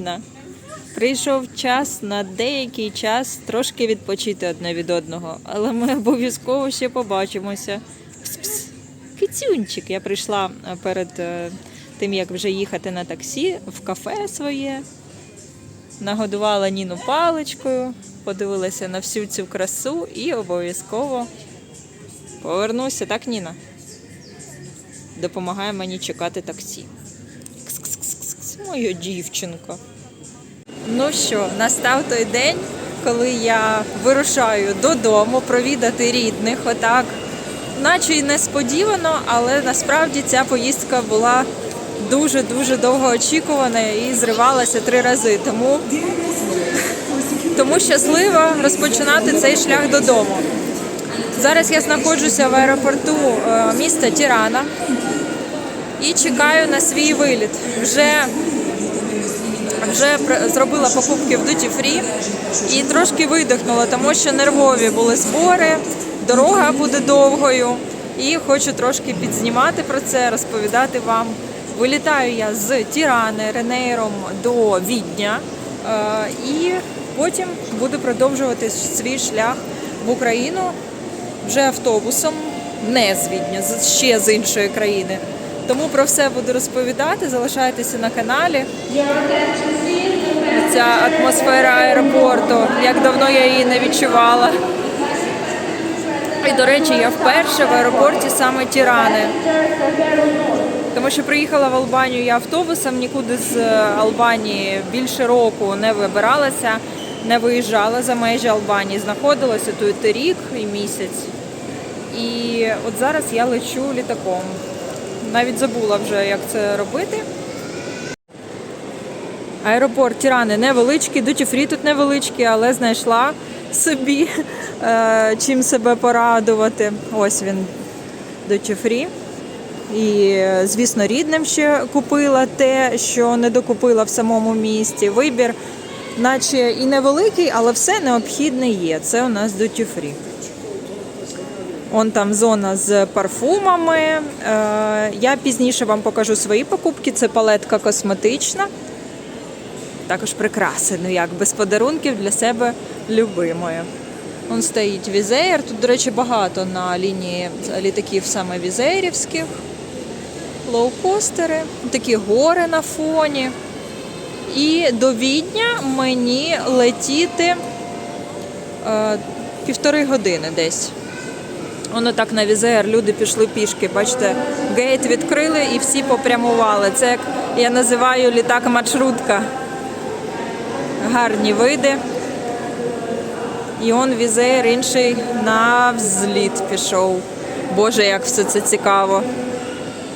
Ніна. Прийшов час на деякий час трошки відпочити одне від одного, але ми обов'язково ще побачимося. Пс-пс. Кицюнчик. Я прийшла е, перед е, тим, як вже їхати на таксі в кафе своє. Нагодувала Ніну паличкою, подивилася на всю цю красу і обов'язково повернуся, так, Ніна? Допомагає мені чекати таксі. Кс-кс-кс-кс, Моя дівчинка. Ну що, настав той день, коли я вирушаю додому провідати рідних. Отак, наче й несподівано, але насправді ця поїздка була дуже-дуже довго очікувана і зривалася три рази. Тому, тому щаслива розпочинати цей шлях додому. Зараз я знаходжуся в аеропорту е, міста Тірана і чекаю на свій виліт. Вже вже зробила покупки в Duty Free і трошки видихнула, тому що нервові були збори, дорога буде довгою. І хочу трошки підзнімати про це, розповідати вам. Вилітаю я з Тірани Ренейром до Відня е, і потім буду продовжувати свій шлях в Україну вже автобусом, не з Відня, ще з іншої країни. Тому про все буду розповідати. Залишайтеся на каналі. Ця атмосфера аеропорту, як давно я її не відчувала. І, до речі, я вперше в аеропорті саме Тірани. Тому що приїхала в Албанію я автобусом, нікуди з е, Албанії більше року не вибиралася, не виїжджала за межі Албанії, знаходилася тут рік і місяць. І от зараз я лечу літаком. Навіть забула вже, як це робити. Аеропорт Тірани невеличкий, дуті фрі тут невеличкий, але знайшла собі е, чим себе порадувати. Ось він дуті фрі. І, е, звісно, рідним ще купила те, що не докупила в самому місті. Вибір, наче і невеликий, але все необхідне є. Це у нас дуті фрі. Он там зона з парфумами. Е, Я пізніше вам покажу свої покупки. Це палетка косметична. Також прикраси, ну як без подарунків для себе любимої. Он стоїть візеєр. Тут, до речі, багато на лінії літаків саме візеєрівських. Лоукостери, такі гори на фоні. І до Відня мені летіти е, півтори години десь. Воно так на візеєр, люди пішли пішки. Бачите, гейт відкрили і всі попрямували. Це як я називаю літак-маршрутка. Гарні види. І он візеєр інший на взліт пішов. Боже, як все це цікаво.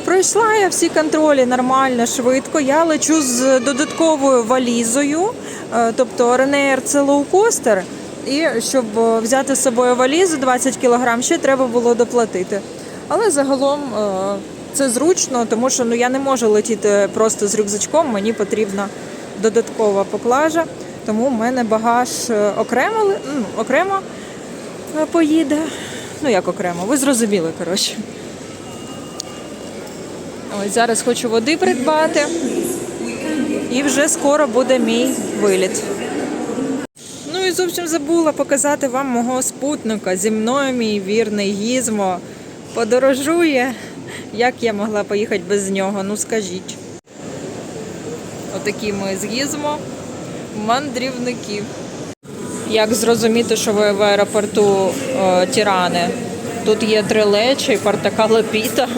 Пройшла я всі контролі нормально, швидко. Я лечу з додатковою валізою, е, тобто РНР це лоукостер. І щоб е, взяти з собою валізу 20 кг, ще треба було доплатити. Але загалом е, це зручно, тому що ну, я не можу летіти просто з рюкзачком, мені потрібна додаткова поклажа. Тому в мене багаж е, окремо, ну, окремо поїде. Ну як окремо, ви зрозуміли, коротше. Ось зараз хочу води придбати. І вже скоро буде мій виліт. Ну зовсім забула показати вам мого спутника. Зі мною мій вірний гізмо подорожує. Як я могла поїхати без нього? Ну скажіть. Отакі ми з гізмо мандрівники. Як зрозуміти, що ви в аеропорту е, Тірани? Тут є трилечі, партакала піта.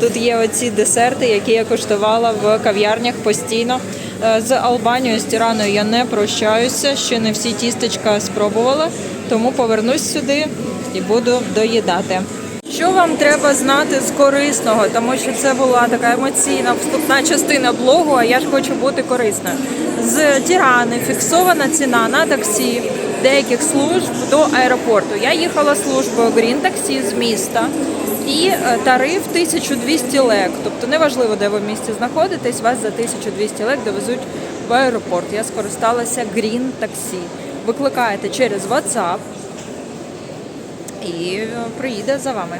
Тут є оці десерти, які я коштувала в кав'ярнях постійно. Е, З Албанією, з Тіраною я не прощаюся, ще не всі тістечка спробувала, тому повернусь сюди і буду доїдати. Що вам треба знати з корисного, тому що це була така емоційна вступна частина блогу, а я ж хочу бути корисною. З Тірани фіксована ціна на таксі деяких служб до аеропорту. Я їхала службою Green Taxi з міста і е, тариф 1200 лек. Тобто неважливо, де ви в місті знаходитесь, вас за 1200 лек довезуть в аеропорт. Я скористалася Green Taxi. Викликаєте через WhatsApp і е, приїде за вами.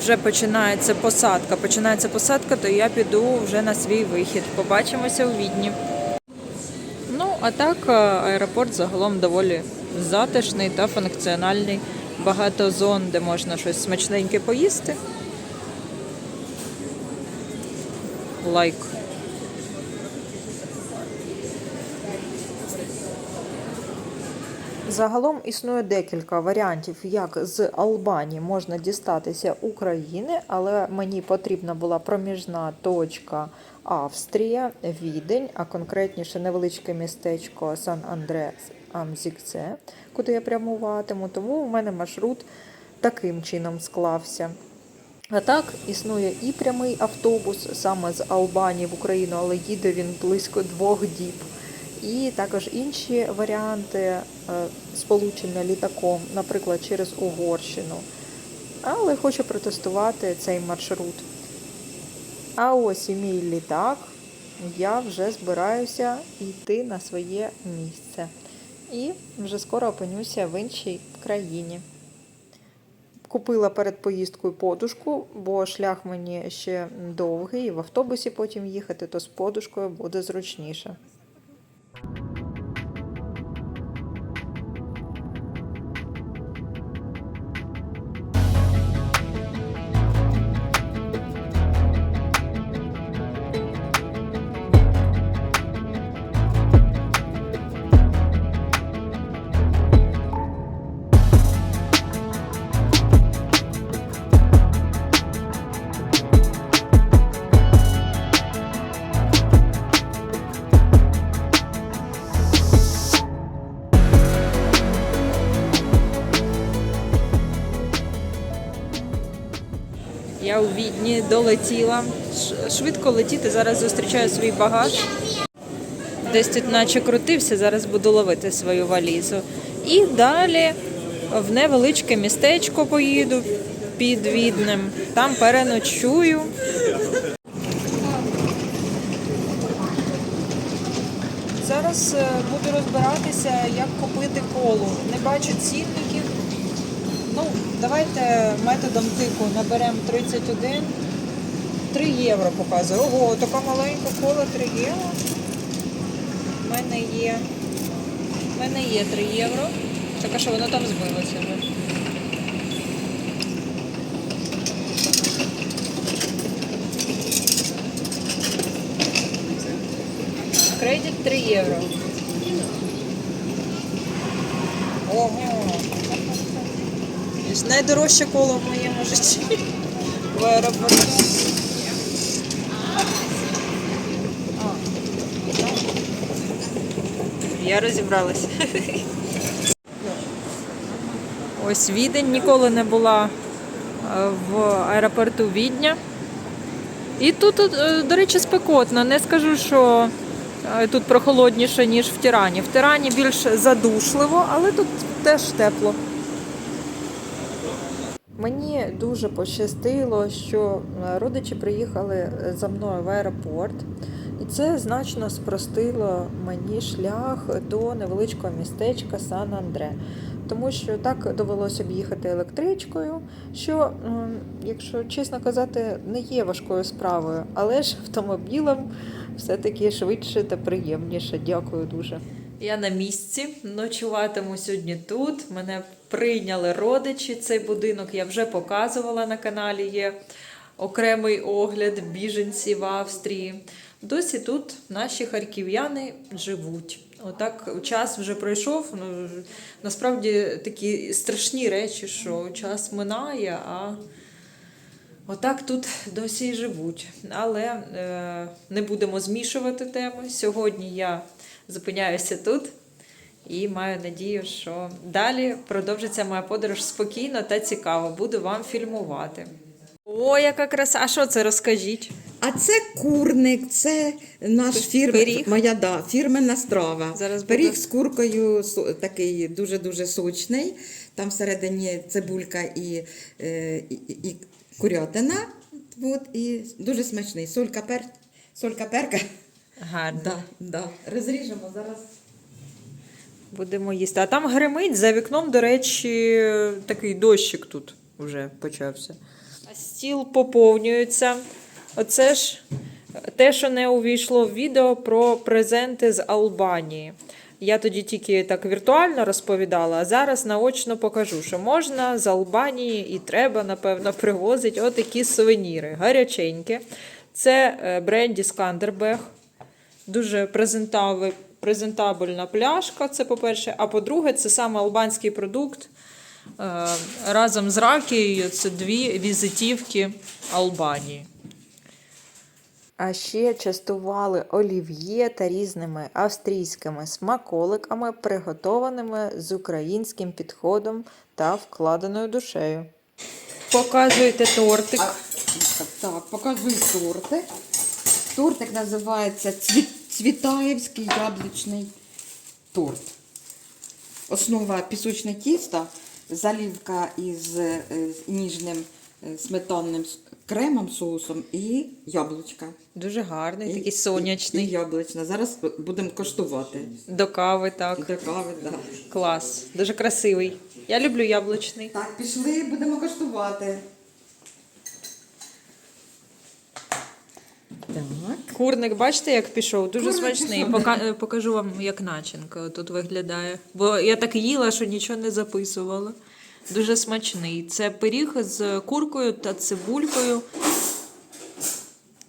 Вже починається посадка. Починається посадка, то я піду вже на свій вихід. Побачимося у відні. А так е, аеропорт загалом доволі затишний та функціональний. Багато зон, де можна щось смачненьке поїсти. Лайк. Загалом існує декілька варіантів, як з Албанії можна дістатися України, але мені потрібна була проміжна точка Австрія, Відень, а конкретніше невеличке містечко Сан Андре Амзікце, куди я прямуватиму. Тому у мене маршрут таким чином склався. А так існує і прямий автобус саме з Албанії в Україну, але їде він близько двох діб. І також інші варіанти е, сполучення літаком, наприклад, через Угорщину. Але хочу протестувати цей маршрут. А ось і мій літак. Я вже збираюся йти на своє місце. І вже скоро опинюся в іншій країні. Купила перед поїздкою подушку, бо шлях мені ще довгий, і в автобусі потім їхати, то з подушкою буде зручніше. Я у Відні долетіла. Швидко летіти. Зараз зустрічаю свій багаж. Десь тут наче крутився, зараз буду ловити свою валізу. І далі в невеличке містечко поїду під Віднем. Там переночую. Зараз е, буду розбиратися, як купити колу. Не бачу цінників. Ну, давайте методом тику наберемо 31. 3 євро показує. Ого, така маленька кола 3 євро. У мене є. У мене є 3 євро. Так а що воно там збилося вже. Кредит 3 євро. Ого. Це найдорожче коло в моєму житті в аеропорту. Я розібралася. Ось Відень ніколи не була е, в аеропорту Відня. І тут, е, до речі, спекотно. Не скажу, що е, тут прохолодніше, ніж в Тирані. В Тирані більш задушливо, але тут теж тепло. Дуже пощастило, що е, родичі приїхали е, за мною в аеропорт, і це значно спростило мені шлях до невеличкого містечка Сан Андре. Тому що так довелося б їхати електричкою, що, якщо чесно казати, не є важкою справою, але ж автомобілем все-таки швидше та приємніше. Дякую дуже. Я на місці, ночуватиму сьогодні тут. Мене прийняли родичі. Цей будинок я вже показувала на каналі. Є окремий огляд біженців в Австрії. Досі тут наші харків'яни живуть. Отак час вже пройшов. Ну, насправді такі страшні речі, що час минає, а отак тут досі живуть. Але е, не будемо змішувати теми. Сьогодні я зупиняюся тут і маю надію, що далі продовжиться моя подорож спокійно та цікаво. Буду вам фільмувати. О, яка краса! А що це розкажіть? А це курник, це наш фірм, пиріг? моя да, фірменна страва. Зараз пиріг буде. з куркою такий дуже-дуже сочний. Там всередині цибулька і, е, і, і- і курятина. От, і дуже смачний. Солька, пер, солька перка. Гарно. Да, да. Розріжемо зараз. Будемо їсти. А там гримить за вікном, до речі, такий дощик тут вже почався. А стіл поповнюється. Оце ж Те, що не увійшло в відео про презенти з Албанії. Я тоді тільки так віртуально розповідала, а зараз наочно покажу, що можна з Албанії і треба, напевно, привозити отакі сувеніри. Гаряченькі. Це е, бренді Скандербег. Дуже презентабельна пляшка, це по-перше. А по-друге, це саме албанський продукт. Е, Разом з ракією це дві візитівки Албанії. А ще частували олів'є та різними австрійськими смаколиками, приготованими з українським підходом та вкладеною душею. Показуйте тортик. А, так, показую тортик. Тортик називається цвіт, Цвітаєвський яблучний торт. Основа пісочне тісто, залівка із е, ніжним е, сметанним кремом, соусом і яблучка. Дуже гарний, І- такий сонячний. і яблучна. Зараз будемо коштувати. До кави, так. до кави, да. Клас. Дуже красивий. Я люблю яблучний. Так, пішли, будемо коштувати. Так. Курник, бачите, як пішов? Дуже Курник смачний. пішов, Пока, е, покажу вам, як начинка тут виглядає. Бо я так їла, що нічого не записувала. Дуже смачний. Це пиріг з куркою та цибулькою.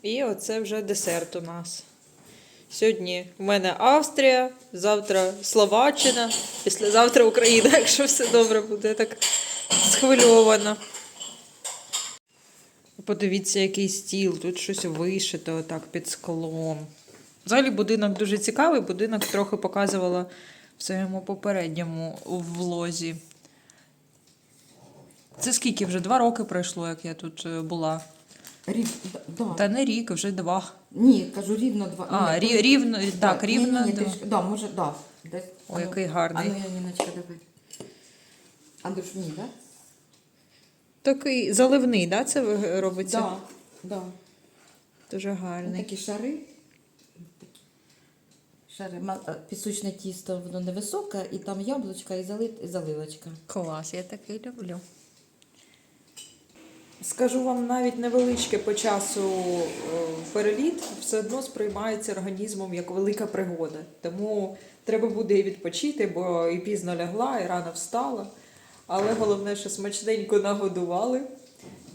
І оце вже десерт у нас. Сьогодні в мене Австрія, завтра Словаччина, післязавтра Україна, якщо все добре буде, я так схвильована. Подивіться, який стіл, тут щось вишито отак під склом. Взагалі будинок дуже цікавий, будинок трохи показувала в своєму попередньому влозі. Це скільки вже два роки пройшло, як я тут е, була. Рів... да, да. Та не рік, вже два. Ні, кажу рівно два. А, Ні, рі- рівно, так, рівно Ні, ні, два. трішки- да, може, да. Десь, О, який гарний. Ану, Яніночка, давай. Андрюш, ні, так? Такий заливний, да, це ви- робиться? Да, да. Дуже гарний. Такі шари. Шари. Пісочне тісто, воно невисоке, і там яблучка і зали- заливочка. Клас, я такий люблю. Скажу вам навіть невеличке по часу е, переліт все одно сприймається організмом як велика пригода. Тому треба буде і відпочити, бо і пізно лягла, і рано встала. Але головне, що смачненько нагодували.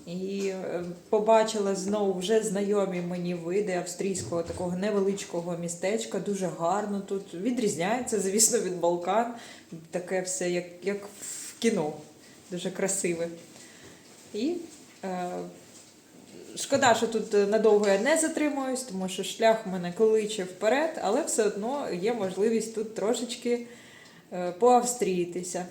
І е, побачила знову вже знайомі мені види австрійського такого невеличкого містечка. Дуже гарно тут. Відрізняється, звісно, від Балкан. Таке все, як, як в кіно. Дуже красиве. І е, шкода, що тут надовго я не затримуюсь, тому що шлях мене кличе вперед, але все одно є можливість тут трошечки е, поавстріїтися.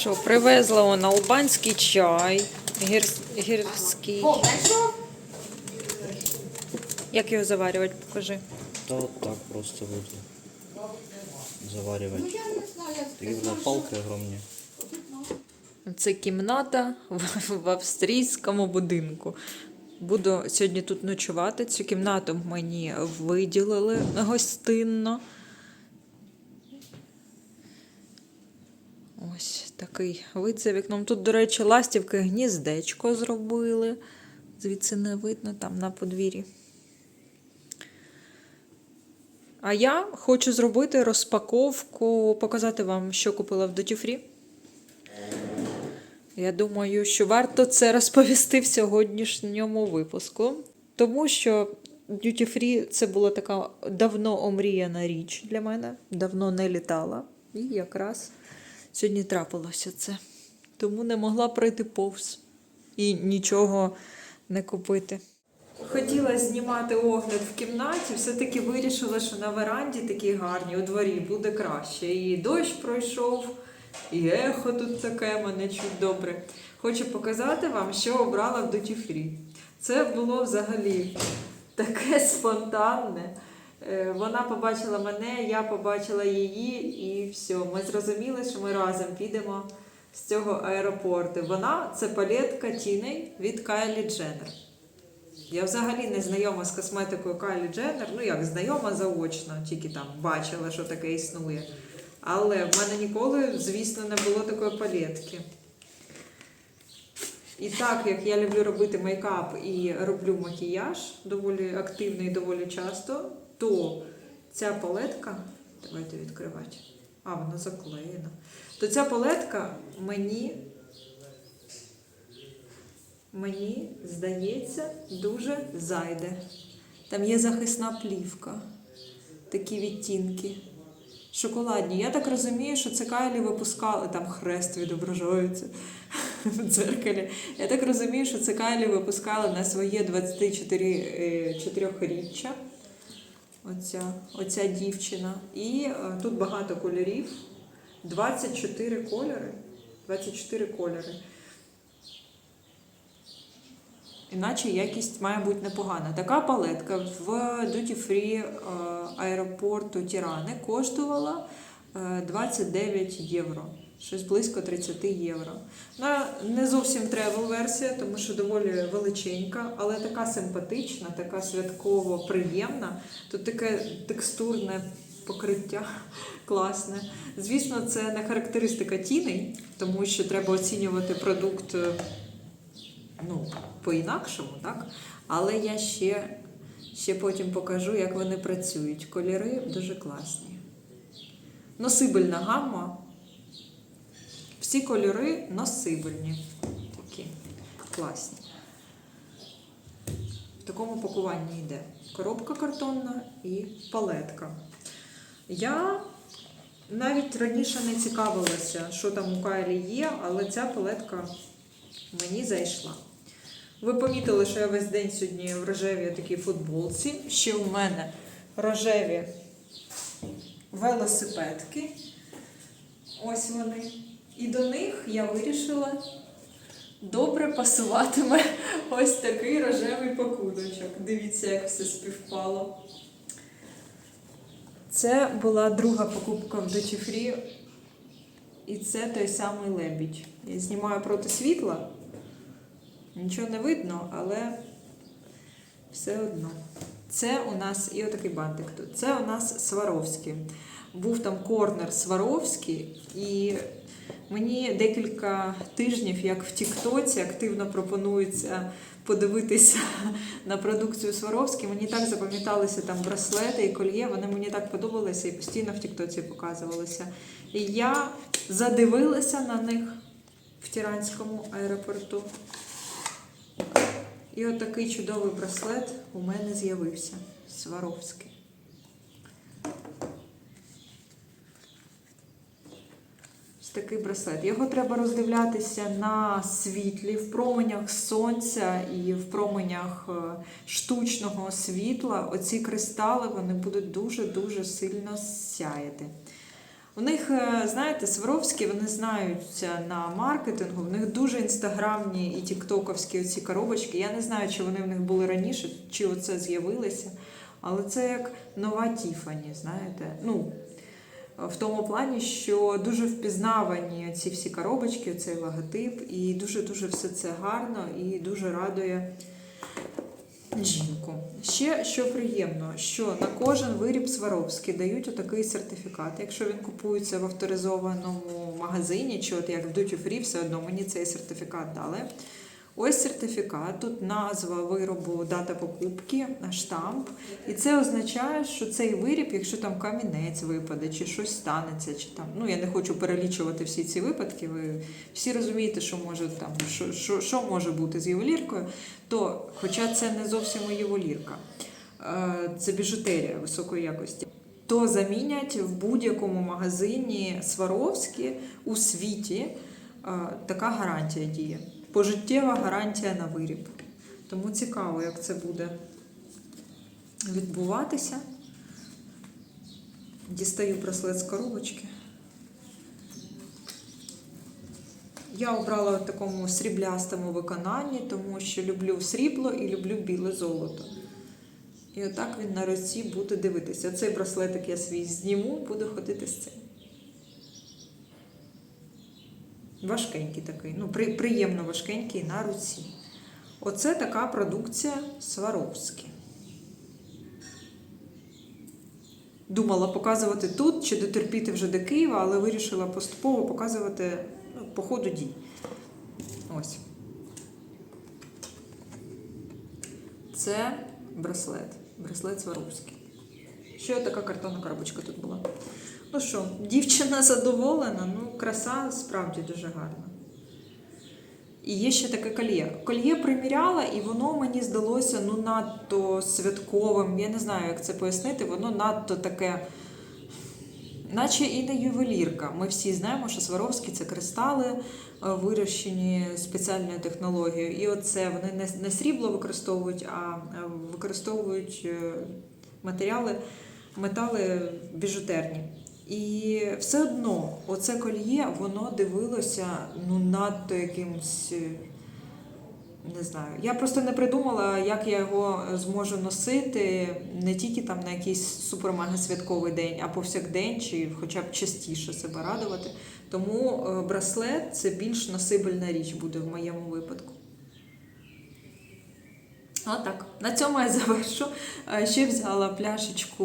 Що, привезла он албанський чай, гір, гірський. Як його заварювати, покажи. Вот так просто буду знаю, Такие вот палки огромные. Це кімната в, в австрійському будинку. Буду сьогодні тут ночувати. Цю кімнату мені виділили гостинно. Ось такий вид за вікном. Тут, до речі, ластівки гніздечко зробили. Звідси не видно там на подвір'ї. А я хочу зробити розпаковку, показати вам, що купила в Duty Free. Я думаю, що варто це розповісти в сьогоднішньому випуску, тому що Duty Free це була така давно омріяна річ для мене, давно не літала. І якраз сьогодні трапилося це. Тому не могла пройти повз і нічого не купити. Хотіла знімати огляд в кімнаті, все-таки вирішила, що на веранді такі гарні, у дворі буде краще. І дощ пройшов, і ехо тут таке, мене чуть добре. Хочу показати вам, що обрала в Duty Free. Це було взагалі таке спонтанне. Е, Вона побачила мене, я побачила її, і все. Ми зрозуміли, що ми разом підемо з цього аеропорту. Вона це палетка тіней від Кайлі Дженнер. Я взагалі не знайома з косметикою Кайлі Дженнер. Ну як знайома заочно, тільки там бачила, що таке існує. Але в мене ніколи, звісно, не було такої палетки. І так як я люблю робити мейкап і роблю макіяж доволі активно і доволі часто, то ця палетка, давайте відкривати. А, вона заклеєна. То ця палетка мені, мені здається, дуже зайде. Там є захисна плівка, такі відтінки. Шоколадні. Я так розумію, що це Кайлі випускали, там хрест відображається в дзеркалі. Я так розумію, що це Кайлі випускали на своє 24-річчя. Оця, оця дівчина. І е, тут багато кольорів. 24 кольори. 24 кольори. Іначе якість має бути непогана. Така палетка в Duty Free е, аеропорту Тірани коштувала е, 29 євро. Щось близько 30 євро. Вона не зовсім тревел версія, тому що доволі величенька, але така симпатична, така святково приємна. Тут таке текстурне покриття класне. Звісно, це не характеристика тіней, тому що треба оцінювати продукт е, ну, по-інакшому, так? Але я ще, ще потім покажу, як вони працюють. Кольори дуже класні. Носибельна гамма. Всі кольори носибельні. Такі класні. В такому пакуванні йде коробка картонна і палетка. Я навіть раніше не цікавилася, що там у Кайлі є, але ця палетка мені зайшла. Ви помітили, що я весь день сьогодні в рожевій такій футболці. Ще у мене рожеві велосипедки. Ось вони. І до них я вирішила добре пасуватиме ось такий рожевий пакуночок. Дивіться, як все співпало. Це була друга покупка в Free. І це той самий лебідь. Я знімаю проти світла. Нічого не видно, але все одно. Це у нас і отакий бантик тут. Це у нас Сваровський. Був там корнер Сваровський, і мені декілька тижнів, як в Тіктоці, активно пропонується подивитися на продукцію Сваровський. Мені так запам'яталися там браслети і кольє, вони мені так подобалися і постійно в Тіктоці показувалися. І я задивилася на них в Тіранському аеропорту. І от чудовий браслет у мене з'явився. Сваровський. Такий браслет. Його треба роздивлятися на світлі, в променях сонця і в променях е, штучного світла. Оці кристали вони будуть дуже-дуже сильно сяяти. У них, е, знаєте, Сваровські, вони знаються на маркетингу, в них дуже інстаграмні і тіктоковські оці коробочки. Я не знаю, чи вони в них були раніше, чи оце з'явилося. Але це як нова Тіфані, знаєте. Ну, в тому плані, що дуже впізнавані ці всі коробочки, цей логотип, і дуже-дуже все це гарно і дуже радує жінку. Ще що приємно, що на кожен виріб Сваровський дають отакий сертифікат. Якщо він купується в авторизованому магазині, чи от як в Duty Free, все одно мені цей сертифікат дали. Ось сертифікат, тут назва виробу, дата покупки, штамп. І це означає, що цей виріб, якщо там камінець випаде, чи щось станеться, чи там, ну я не хочу перелічувати всі ці випадки. Ви всі розумієте, що може там, що, що, що може бути з ювеліркою, то, хоча це не зовсім ювелірка, е, це біжутерія високої якості. То замінять в будь-якому магазині Сваровські у світі е, така гарантія діє. Пожиттєва гарантія на виріб. Тому цікаво, як це буде відбуватися. Дістаю браслет з коробочки. Я обрала в такому сріблястому виконанні, тому що люблю срібло і люблю біле золото. І отак він на руці буде дивитися. Цей браслетик я свій зніму, буду ходити з цим. Важкенький такий, ну, при, приємно важкенький на руці. Оце така продукція Сваровські. Думала показувати тут чи дотерпіти вже до Києва, але вирішила поступово показувати ну, по ходу дій. Ось. Це браслет. Браслет Сваровський. Ще така картонна коробочка тут була. Ну що, дівчина задоволена, ну, краса справді дуже гарна. І є ще таке кольє. Кольє приміряла, і воно мені здалося ну, надто святковим. Я не знаю, як це пояснити. Воно надто таке, наче і не ювелірка. Ми всі знаємо, що Сваровські це кристали, е, вирощені спеціальною технологією. І оце вони не, срібло використовують, а е, використовують е, матеріали, метали біжутерні. І все одно, оце кольє, воно дивилося ну, надто якимось. е, Не знаю. Я просто не придумала, як я його зможу носити не тільки там на якийсь супермега святковий день, а повсякдень, чи хоча б частіше себе радувати. Тому е, браслет це більш носибельна річ буде в моєму випадку. Отак. На цьому я завершу. Ще взяла пляшечку,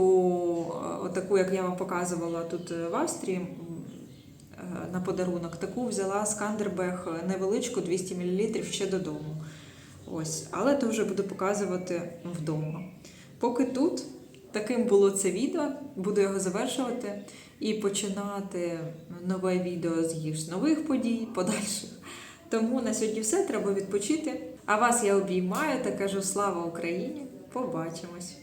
е, отаку, як я вам показувала тут е, в Австрії е, на подарунок. Таку взяла Скандербег невеличку 200 мл ще додому. Ось. Але то вже буду показувати вдома. Поки тут таким було це відео, буду його завершувати і починати нове відео з гірш нових подій, подальших. Тому на сьогодні все, треба відпочити. А вас я обіймаю та кажу слава Україні! Побачимось!